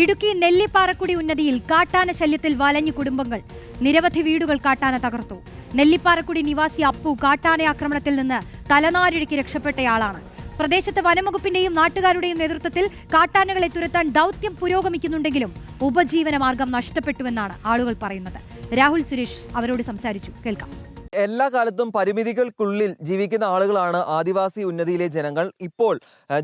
ഇടുക്കി നെല്ലിപ്പാറക്കുടി ഉന്നതിയിൽ കാട്ടാന ശല്യത്തിൽ വലഞ്ഞു കുടുംബങ്ങൾ. നിരവധി വീടുകൾ കാട്ടാന തകർത്തു. നെല്ലിപ്പാറക്കുടി നിവാസി അപ്പു കാട്ടാന ആക്രമണത്തിൽ നിന്ന് തലനാരിഴയ്ക്ക് രക്ഷപ്പെട്ടയാളാണ്. പ്രദേശത്ത് വനംവകുപ്പിന്റെയും നാട്ടുകാരുടെയും നേതൃത്വത്തിൽ കാട്ടാനകളെ തുരത്താൻ ദൗത്യം പുരോഗമിക്കുന്നുണ്ടെങ്കിലും ഉപജീവന മാർഗം നഷ്ടപ്പെട്ടുവെന്നാണ് ആളുകൾ പറയുന്നത്. രാഹുൽ സുരേഷ് അവരോട് സംസാരിച്ചു. കേൾക്കാം. എല്ലാ കാലത്തും പരിമിതികൾക്കുള്ളിൽ ജീവിക്കുന്ന ആളുകളാണ് ആദിവാസി ഉന്നതിയിലെ ജനങ്ങൾ. ഇപ്പോൾ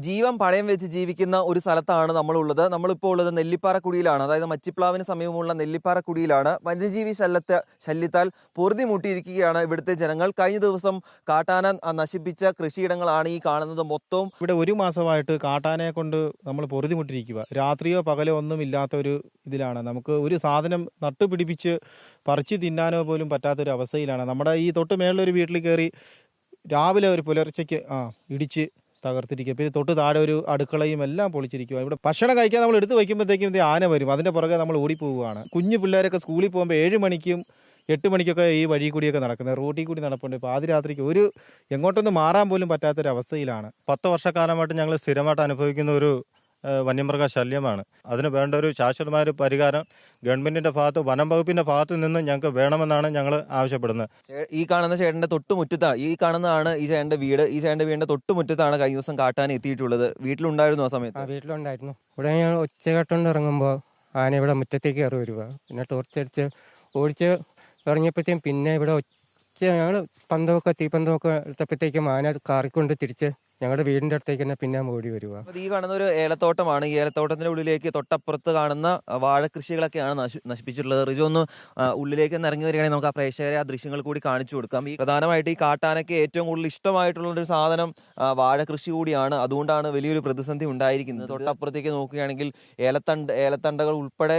ജീവൻ പഴയം വെച്ച് ജീവിക്കുന്ന ഒരു സ്ഥലത്താണ് നമ്മളുള്ളത്. നമ്മളിപ്പോൾ ഉള്ളത് നെല്ലിപ്പാറ കുടിയിലാണ് അതായത് മച്ചിപ്ലാവിന് സമീപമുള്ള നെല്ലിപ്പാറക്കുടിയിലാണ്. വന്യജീവി ശല്യത്തെ ശല്യത്താൽ പൊറുതി മുട്ടിയിരിക്കുകയാണ് ഇവിടുത്തെ ജനങ്ങൾ. കഴിഞ്ഞ ദിവസം കാട്ടാന നശിപ്പിച്ച കൃഷിയിടങ്ങളാണ് ഈ കാണുന്നത് മൊത്തവും. ഇവിടെ ഒരു മാസമായിട്ട് കാട്ടാനയെ കൊണ്ട് നമ്മൾ പൊറുതിമുട്ടിരിക്കുക രാത്രിയോ പകലോ ഒന്നും ഇല്ലാത്ത ഒരു ഇതിലാണ്. നമുക്ക് ഒരു സാധനം നട്ടുപിടിപ്പിച്ച് പറിച്ച് തിന്നാനോ പോലും പറ്റാത്തൊരു അവസ്ഥയിലാണ്. നമ്മുടെ ഈ തൊട്ട് മേളിലൊരു വീട്ടിൽ കയറി രാവിലെ ഒരു പുലർച്ചയ്ക്ക് ആ ഇടിച്ച് തകർത്തിരിക്കുക. പിന്നെ തൊട്ട് താഴെ ഒരു അടുക്കളയും എല്ലാം പൊളിച്ചിരിക്കുക. ഇവിടെ ഭക്ഷണം കഴിക്കാൻ നമ്മൾ എടുത്ത് വയ്ക്കുമ്പോഴത്തേക്കും ഇത് ആന വരും. അതിന്റെ പുറകെ നമ്മൾ ഓടിപ്പോവുകയാണ്. കുഞ്ഞു പിള്ളേരൊക്കെ സ്കൂളിൽ പോകുമ്പോൾ ഏഴ് മണിക്കും എട്ട് മണിക്കൊക്കെ ഈ വഴി കൂടിയൊക്കെ നടക്കുന്നത്. റോട്ടിൽ കൂടി നടപ്പുണ്ട്. ഇപ്പോൾ ആദ്യരാത്രിക്ക് ഒരു എങ്ങോട്ടൊന്നും മാറാൻ പോലും പറ്റാത്തൊരവസ്ഥയിലാണ്. പത്ത് വർഷക്കാലമായിട്ട് ഞങ്ങൾ സ്ഥിരമായിട്ട് അനുഭവിക്കുന്ന ഒരു വന്യമൃഗ ശല്യമാണ്. അതിന് വേണ്ട ഒരു ശാശ്വതമായ ഒരു പരിഹാരം ഗവൺമെന്റിന്റെ ഭാഗത്ത് വനം വകുപ്പിന്റെ ഭാഗത്ത് നിന്ന് ഞങ്ങൾക്ക് വേണമെന്നാണ് ഞങ്ങൾ ആവശ്യപ്പെടുന്നത്. ഈ കാണുന്ന ചേട്ടന്റെ തൊട്ടുമുറ്റത്താണ് ഈ കാണുന്നതാണ് ഈ ചേട്ടന്റെ വീട് ഈ ചേട്ടന്റെ വീടിന്റെ തൊട്ടുമുറ്റത്താണ് കഴിഞ്ഞ ദിവസം കാട്ടാൻ എത്തിയിട്ടുള്ളത്. വീട്ടിലുണ്ടായിരുന്നു ആ ആ സമയത്ത് വീട്ടിലുണ്ടായിരുന്നു. ഇവിടെ ഞാൻ ഒച്ചകെട്ടുകൊണ്ട് ഇറങ്ങുമ്പോൾ ആന ഇവിടെ മുറ്റത്തേക്ക് കയറി വരുക. പിന്നെ ടോർച്ച് അടിച്ച് ഓടിച്ച് ഇറങ്ങിയപ്പോഴത്തേക്കും പിന്നെ ഇവിടെ ഉച്ച ഞങ്ങൾ പന്തമൊക്കെ തീപ്പന്തമൊക്കെ എടുത്തപ്പോഴത്തേക്കും ആന കാറിക്കൊണ്ട് തിരിച്ച് ഞങ്ങളുടെ വീടിന്റെ അടുത്തേക്ക് തന്നെ പിന്നെ ഓടി വരിക. ഈ കാണുന്ന ഒരു ഏലത്തോട്ടമാണ്. ഈ ഏലത്തോട്ടത്തിന്റെ ഉള്ളിലേക്ക് തൊട്ടപ്പുറത്ത് കാണുന്ന വാഴ വാഴകൃഷികളൊക്കെയാണ് നശിപ്പിച്ചിട്ടുള്ളത്. റിജു ഒന്ന് ഉള്ളിലേക്ക് ഒന്ന് ഇറങ്ങി വരികയാണെങ്കിൽ നമുക്ക് ആ പ്രേക്ഷകരെ ആ ദൃശ്യങ്ങൾ കൂടി കാണിച്ചു കൊടുക്കാം. ഈ പ്രധാനമായിട്ട് ഈ കാട്ടാനയ്ക്ക് ഏറ്റവും കൂടുതൽ ഇഷ്ടമായിട്ടുള്ള ഒരു സാധനം വാഴ വാഴകൃഷി കൂടിയാണ്. അതുകൊണ്ടാണ് വലിയൊരു പ്രതിസന്ധി ഉണ്ടായിരിക്കുന്നത്. തൊട്ടപ്പുറത്തേക്ക് നോക്കുകയാണെങ്കിൽ ഏലത്തണ്ട് ഏലത്തണ്ടകൾ ഉൾപ്പെടെ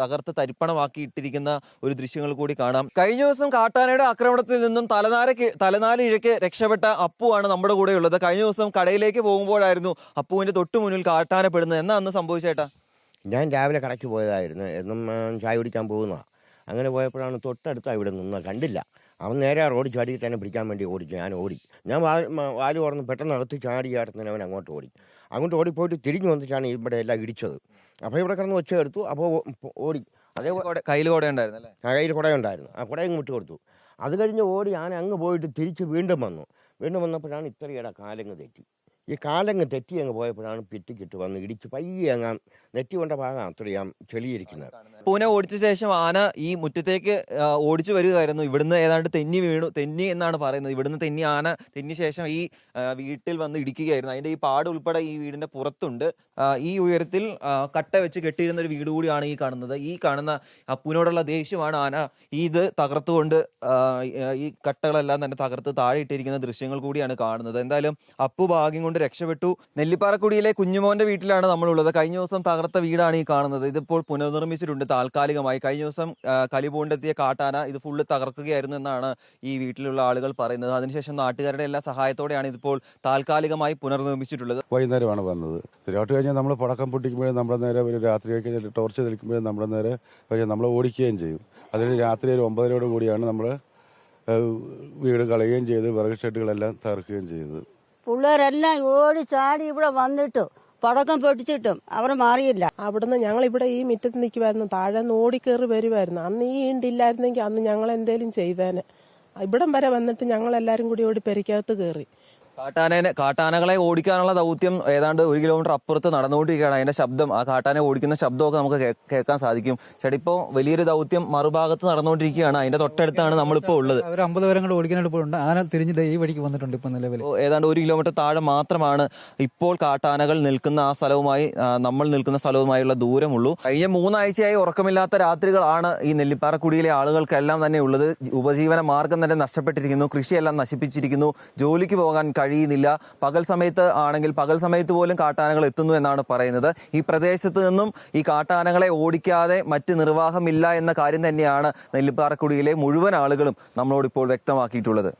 തകർത്ത് തരിപ്പണമാക്കി ഇട്ടിരിക്കുന്ന ഒരു ദൃശ്യങ്ങൾ കൂടി കാണാം. കഴിഞ്ഞ ദിവസം കാട്ടാനയുടെ ആക്രമണത്തിൽ നിന്നും തലനാര തലനാരിഴയ്ക്ക് രക്ഷപ്പെട്ട അപ്പുവാണ് നമ്മുടെ കൂടെ ഉള്ളത് കഴിഞ്ഞ ദിവസം കടയിലേക്ക് പോകുമ്പോഴായിരുന്നു അപ്പുവിന്റെ തൊട്ടു മുന്നിൽ കാട്ടാനപ്പെടുന്നത്. എന്നാ അന്ന് സംഭവിച്ചേട്ടാ? ഞാൻ രാവിലെ കടയ്ക്ക് പോയതായിരുന്നു. എന്നും ചായ കുടിക്കാൻ പോകുന്നതാണ് അങ്ങനെ പോയപ്പോഴാണ് തൊട്ടടുത്ത് ഇവിടെ നിന്ന് കണ്ടില്ല. അവൻ നേരെ റോഡ് ചാടി തന്നെ പിടിക്കാൻ വേണ്ടി ഓടിച്ചു ഞാൻ ഓടി. ഞാൻ വാ വാൽ തുറന്ന് പെട്ടെന്ന് അകത്ത് ചാടി ചാടുന്നതിന് അവൻ അങ്ങോട്ട് ഓടി. അങ്ങോട്ട് ഓടിപ്പോയിട്ട് തിരിഞ്ഞു വന്നിട്ടാണ് ഇവിടെ എല്ലാം ഇടിച്ചത്. അപ്പോൾ ഇവിടെ കിടന്ന് ഒച്ച എടുത്തു. അപ്പോൾ ഓടി. അതേപോലെ കയ്യിൽ കുട ഉണ്ടായിരുന്നു അല്ലേ? ആ കയ്യിൽ കുടയുണ്ടായിരുന്നു. ആ കുടയും വിട്ട് കൊടുത്തു. അത് കഴിഞ്ഞ് ഓടി. ഞാൻ അങ്ങ് പോയിട്ട് തിരിച്ച് വീണ്ടും വന്നു. വീണ്ടും വന്നപ്പോഴാണ് കാലങ്ങൾ കാലങ്ങ് തെറ്റി. ഈ കാലങ്ങ് തെറ്റി അങ്ങ് പോയപ്പോഴാണ് പിറ്റിക്കിട്ട് വന്ന് ഇടിച്ച് പയ്യെ അങ്ങ് നെറ്റി കൊണ്ട ഭാഗം അത്രയും ചെളിയിരിക്കുന്നത്. പൂനെ ഓടിച്ച ശേഷം ആന ഈ മുറ്റത്തേക്ക് ഓടിച്ചു വരികയായിരുന്നു. ഇവിടുന്ന് ഏതാണ്ട് തെന്നി വീണു. തെന്നി എന്നാണ് പറയുന്നത്. ഇവിടുന്ന് തെന്നി ആന തെന്നി ശേഷം ഈ വീട്ടിൽ വന്ന് ഇടിക്കുകയായിരുന്നു. അതിന്റെ ഈ പാട് ഉൾപ്പെടെ ഈ വീടിന്റെ പുറത്തുണ്ട്. ഈ ഉയരത്തിൽ കട്ട വെച്ച് കെട്ടിയിരുന്ന ഒരു വീട് കൂടിയാണ് ഈ കാണുന്നത്. ഈ കാണുന്ന അപ്പൂനോടുള്ള ദേഷ്യമാണ് ആന ഈ ഇത് തകർത്തുകൊണ്ട് ഈ കട്ടകളെല്ലാം തന്നെ തകർത്ത് താഴെ ഇട്ടിരിക്കുന്ന ദൃശ്യങ്ങൾ കൂടിയാണ് കാണുന്നത്. എന്തായാലും അപ്പു ഭാഗ്യം കൊണ്ട് രക്ഷപ്പെട്ടു. നെല്ലിപ്പാറക്കുടിയിലെ കുഞ്ഞുമോന്റെ വീട്ടിലാണ് നമ്മളുള്ളത്. കഴിഞ്ഞ ദിവസം തകർത്ത വീടാണ് ഈ കാണുന്നത്. ഇതിപ്പോൾ പുനർനിർമ്മിച്ചിട്ടുണ്ട് താൽക്കാലികമായി. കഴിഞ്ഞ ദിവസം കലിപൂണ്ടെത്തിയ കാട്ടാന ഇത് ഫുള്ള് തകർക്കുകയായിരുന്നു എന്നാണ് ഈ വീട്ടിലുള്ള ആളുകൾ പറയുന്നത്. അതിനുശേഷം നാട്ടുകാരുടെ എല്ലാ സഹായത്തോടെയാണ് ഇതിപ്പോൾ താൽക്കാലികമായി പുനർനിർമ്മിച്ചിട്ടുള്ളത്. വൈകുന്നേരമാണ് വന്നത്. സ്ഥിരമായിട്ട് കഴിഞ്ഞാൽ നമ്മൾ പടക്കം പൊട്ടിക്കുമ്പോഴും നമ്മുടെ നേരെ ഒരു രാത്രി കഴിഞ്ഞാൽ ടോർച്ച് തെളിക്കുമ്പോഴും നമ്മുടെ നേരെ നമ്മൾ ഓടിക്കുകയും ചെയ്യും. അതിന് രാത്രി ഒരു ഒമ്പതരയോട് കൂടിയാണ് നമ്മൾ വീട് കളയുകയും ചെയ്ത് വിറക് ഷെഡുകളെല്ലാം തകർക്കുകയും ചെയ്തത്. പിള്ളേരെല്ലാം ഓടി ചാടി ഇവിടെ വന്നിട്ട് പടക്കം പൊട്ടിച്ചിട്ടും അവർ മാറിയില്ല. അവിടുന്ന് ഞങ്ങൾ ഇവിടെ ഈ മുറ്റത്ത് നിൽക്കുമായിരുന്നു താഴെ നിന്ന് ഓടിക്കേറി വരുമായിരുന്നു അന്ന് ഈ ഇണ്ടില്ലായിരുന്നെങ്കിൽ അന്ന് ഞങ്ങൾ എന്തേലും ചെയ്തേനെ. ഇവിടം വരെ വന്നിട്ട് ഞങ്ങൾ എല്ലാവരും കൂടി ഓടി പെരിക്കകത്ത് കയറി കാട്ടാനനെ കാട്ടാനകളെ ഓടിക്കാനുള്ള ദൗത്യം ഏതാണ്ട് ഒരു കിലോമീറ്റർ അപ്പുറത്ത് നടന്നുകൊണ്ടിരിക്കുകയാണ്. അതിന്റെ ശബ്ദം ആ കാട്ടാനെ ഓടിക്കുന്ന ശബ്ദമൊക്കെ നമുക്ക് കേൾക്കാൻ സാധിക്കും. ചേട്ടാ ഇപ്പോൾ വലിയൊരു ദൗത്യം മറുഭാഗത്ത് നടന്നുകൊണ്ടിരിക്കുകയാണ്. അതിന്റെ തൊട്ടടുത്താണ് നമ്മളിപ്പോൾ ഉള്ളത്. ഒരു അമ്പത് പേരും കൂടെ ഓടിക്കാനായിട്ട് പോയിട്ടുണ്ട്. ആന തിരിഞ്ഞ് ദേ ഈ വഴിക്ക് വന്നിട്ടുണ്ട് ഇപ്പൊ നിലവിൽ. ഏതാണ്ട് ഒരു കിലോമീറ്റർ താഴെ മാത്രമാണ് ഇപ്പോൾ കാട്ടാനകൾ നിൽക്കുന്ന ആ സ്ഥലവുമായി നമ്മൾ നിൽക്കുന്ന സ്ഥലവുമായുള്ള ദൂരമുള്ളൂ. കഴിഞ്ഞ മൂന്നാഴ്ചയായി ഉറക്കമില്ലാത്ത രാത്രികളാണ് ഈ നെല്ലിപ്പാറക്കുടിയിലെ ആളുകൾക്കെല്ലാം തന്നെ ഉള്ളത്. ഉപജീവന മാർഗം തന്നെ നഷ്ടപ്പെട്ടിരിക്കുന്നു. കൃഷിയെല്ലാം നശിപ്പിച്ചിരിക്കുന്നു. ജോലിക്ക് പോകാൻ കഴിയുന്നില്ല. പകൽ സമയത്ത് ആണെങ്കിൽ പകൽ സമയത്ത് പോലും കാട്ടാനകൾ എത്തുന്നു എന്നാണ് പറയുന്നത്. ഈ പ്രദേശത്ത് നിന്നും ഈ കാട്ടാനകളെ ഓടിക്കാതെ മറ്റ് നിർവാഹമില്ല എന്ന കാര്യം തന്നെയാണ് നെല്ലിപ്പാറക്കുടിയിലെ മുഴുവൻ ആളുകളും നമ്മളോട് ഇപ്പോൾ വ്യക്തമാക്കിയിട്ടുള്ളത്.